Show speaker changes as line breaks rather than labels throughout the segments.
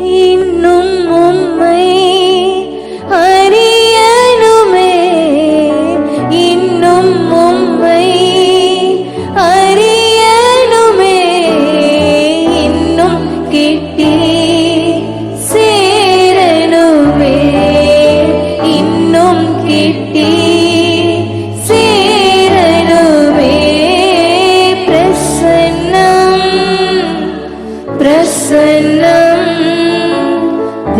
இன்னும் உம்மை அறியணுமே. இன்னும் உம்மை அறியணுமே. இன்னும் கிட்டி சேரணுமே. இன்னும் கிட்டி பிரசன்னம் பிரசன்ன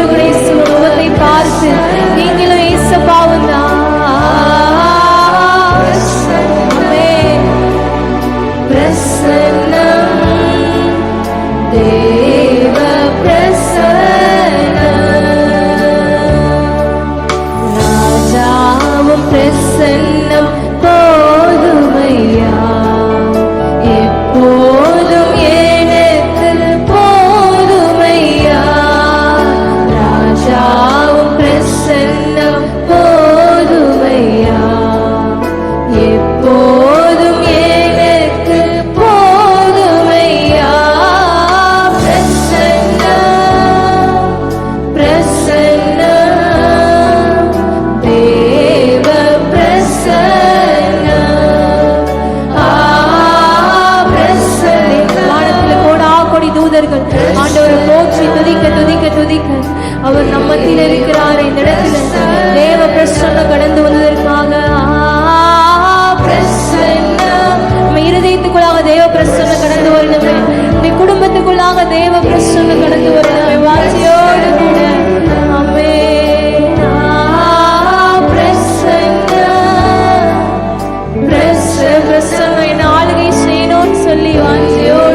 ஆண்டவரே பார்த்து நீங்களும் ஏசப்பாவும் தேவ பிரசன்ன கடந்து வரணுமே வாஞ்சியோடு கூட. அம்மே பிரசன்ன பிரச பிரசமை நாளிகை செய்யணும்னு சொல்லி வாஞ்சியோடு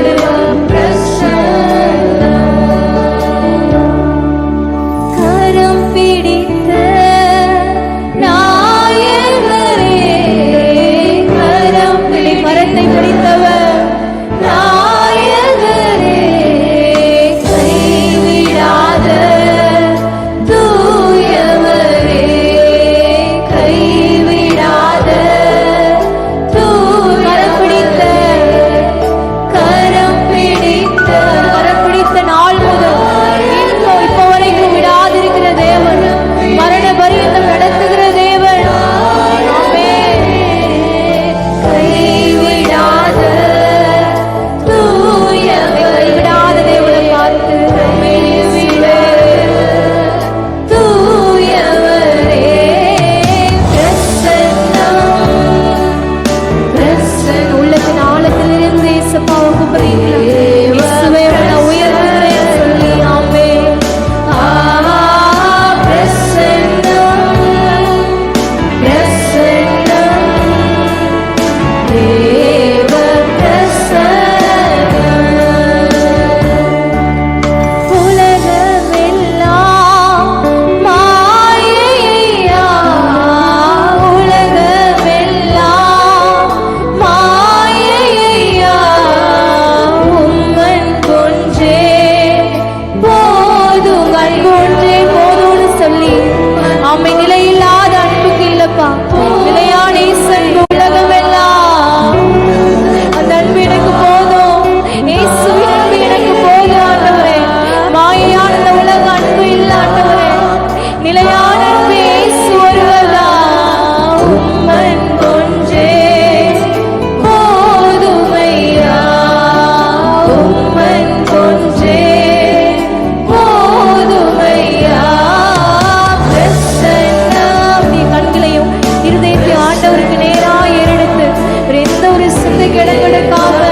கடகட காத்து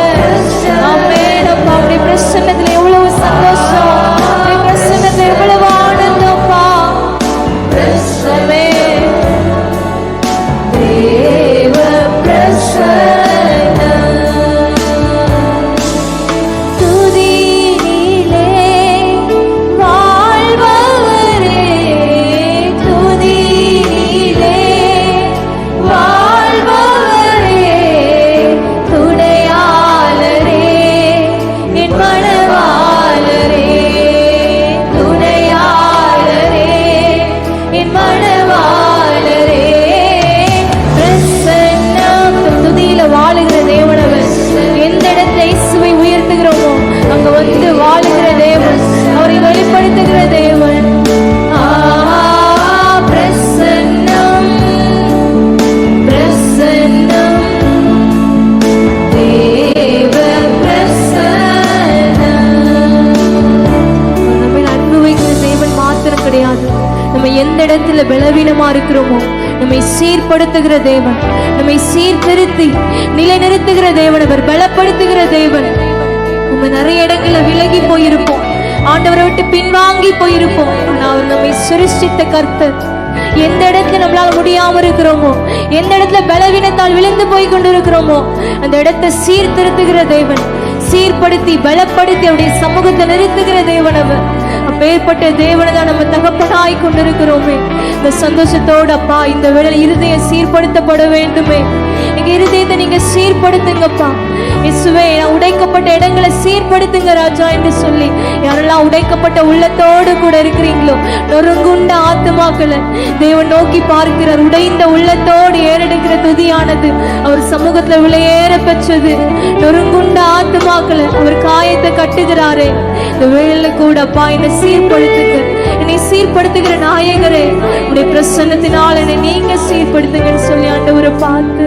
இடத்துல பலவீனமா இருக்கிறோமோ நம்மை சீர்படுத்துகிற தேவன் நம்மை சீர்திருத்தி நிலைநிறுத்துகிற தேவன் அவர் பலப்படுத்துகிற தேவன். நம்ம நிறைய இடங்கள்ல விலகி போயிருப்போம். ஆண்டவரை விட்டு பின்வாங்கி போயிருப்போம். ஆனா அவர் நம்மை சிருஷ்டித்த கர்த்தர். எந்த இடத்துல நம்மளால முடியாம இருக்கிறோமோ எந்த இடத்துல பலவீனத்தால் விழுந்து போய் கொண்டிருக்கிறோமோ அந்த இடத்தை சீர்திருத்துகிற தேவன் சீர்படுத்தி பலப்படுத்தி அவருடைய சமூகத்தை நிறுத்துகிற தேவன் அவர். அப்பேற்பட்ட தேவனை தான் நம்ம தகப்பனாய் கொண்டிருக்கிறோமே. இந்த சந்தோஷத்தோடு அப்பா இந்த வேளை இருதயம் சீர்படுத்தப்பட வேண்டுமே. எங்க இருதயத்தை நீங்க சீர்படுத்துங்கப்பா. இசுவே நான் உடைக்கப்பட்ட இடங்களை சீர்படுத்துங்க ராஜா என்று சொல்லி யாரெல்லாம் உடைக்கப்பட்ட உள்ளத்தோடு கூட இருக்கிறீங்களோ நொறுங்குண்ட ஆத்துமாக்களை தேவன் நோக்கி பார்க்கிறார். உடைந்த உள்ளத்தோடு ஏறெடுக்கிற துதியானது அவர் சமூகத்துல விளையேற பெற்றது. நொறுங்குண்ட ஆத்துமாக்களை அவர் காயத்தை கட்டுகிறாரே. இந்த வேலை கூட அப்பா என்னை சீர்படுத்துங்க. என்னை சீர்படுத்துகிற நாயகரே உடைய பிரசன்னத்தினால் என்னை நீங்க சீர்படுத்துங்கன்னு சொல்லி ஆண்டவரை பார்த்து